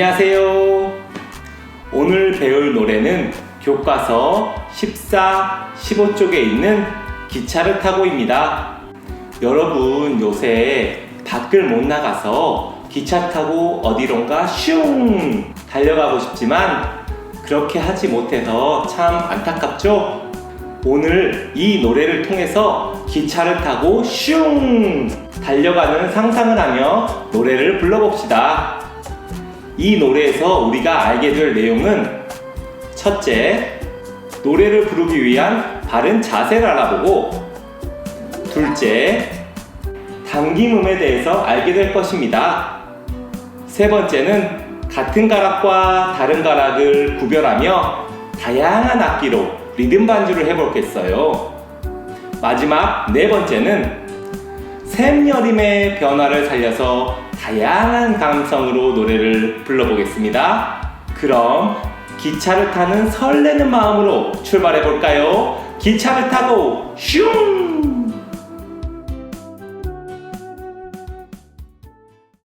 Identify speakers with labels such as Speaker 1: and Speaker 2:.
Speaker 1: 안녕하세요. 오늘 배울 노래는 교과서 14, 15쪽에 있는 기차를 타고입니다. 여러분 요새 밖을 못 나가서 기차 타고 어디론가 슝 달려가고 싶지만 그렇게 하지 못해서 참 안타깝죠? 오늘 이 노래를 통해서 기차를 타고 슝 달려가는 상상을 하며 노래를 불러봅시다. 이 노래에서 우리가 알게 될 내용은 첫째, 노래를 부르기 위한 바른 자세를 알아보고 둘째, 당김음에 대해서 알게 될 것입니다. 세 번째는 같은 가락과 다른 가락을 구별하며 다양한 악기로 리듬 반주를 해보겠어요. 마지막 네 번째는 샘여림의 변화를 살려서 다양한 감성으로 노래를 불러보겠습니다. 그럼 기차를 타는 설레는 마음으로 출발해 볼까요? 기차를 타고 슝!